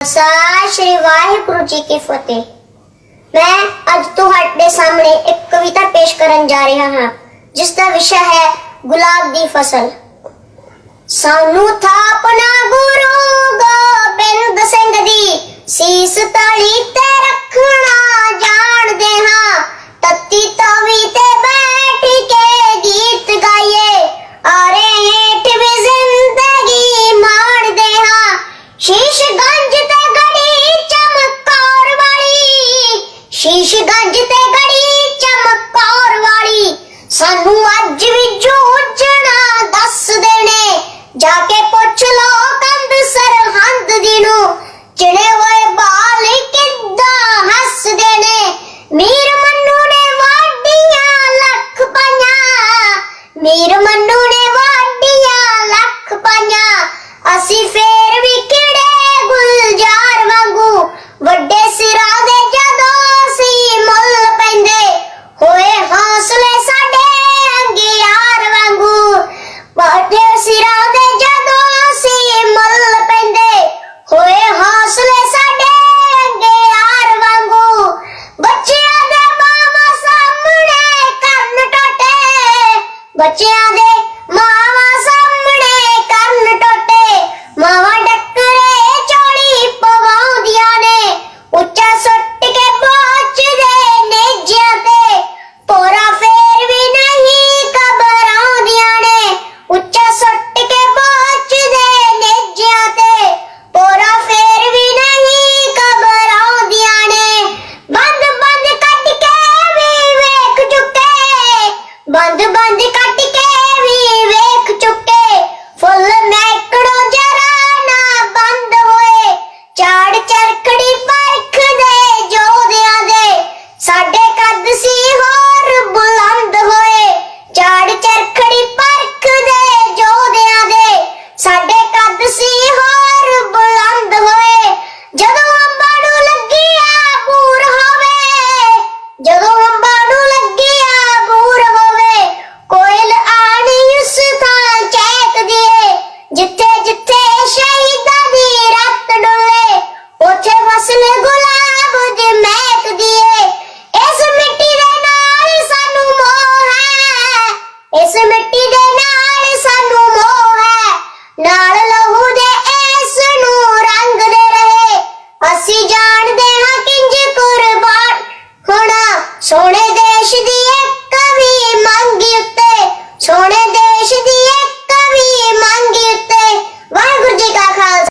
ਸਾ ਸ਼੍ਰੀ ਵਾਹਿਗੁਰੂ ਜੀ ਕੀ ਫਤਿਹ। ਮੈਂ ਅੱਜ ਤੁਹਾਡੇ ਸਾਹਮਣੇ ਇੱਕ ਕਵਿਤਾ ਪੇਸ਼ ਕਰਨ ਜਾ ਰਿਹਾ ਹਾਂ, ਜਿਸ ਦਾ ਵਿਸ਼ਾ ਹੈ ਗੁਲਾਬ ਦੀ ਫਸਲ। ਸਾਨੂੰ ਥਾਪਨਾ ਗੁਰੂ ਗੋਬਿੰਦ ਸਿੰਘ ਦੀ ਸੀਸ ਤਲੀ ਤੇ ਰੱਖਣਾ ਜਾਣਦੇ ਹਾਂ। ਵਾਲੀ ਤੇ ਗੜੀ ਚਮਕੌਰ ਵਾਲੀ। ਸਾਨੂੰ ਅੱਜ ਵੀ ਜੋ ਮਾਵਾ ਸਾਹਮਣੇ ਕਰਨ ਟੋਟੇ, ਮਾਵਾ ਡੱਕਰੇ ਚੋੜੀ ਪਵਾਉਂਦੀਆਂ ਨੇ। ਉੱਚਾ ਸੁੱਟ ਕੇ ਪਹੁੰਚਦੇ ਨੇਜਿਆਂ ਤੇ, ਪੋਰਾ ਫੇਰ ਵੀ ਨਹੀਂ ਘਬਰਾਉਂਦੀਆਂ ਨੇ। ਉੱਚਾ ਸੁੱਟ ਕੇ ਪਹੁੰਚਦੇ ਨੇਜਿਆਂ ਤੇ, ਪੋਰਾ ਫੇਰ ਵੀ ਨਹੀਂ ਘਬਰਾਉਂਦੀਆਂ ਨੇ। ਬੰਦ ਬੰਦ ਕੱਟ ਕੇ ਵੀ ਵੇਖ ਚੁੱਕੇ ਬੰਦ ਬੰਦ ਕੱਟ ਵੀ ਵੇਖ ਚੁੱਕੇ ਰਹੇ ਅਸੀਂ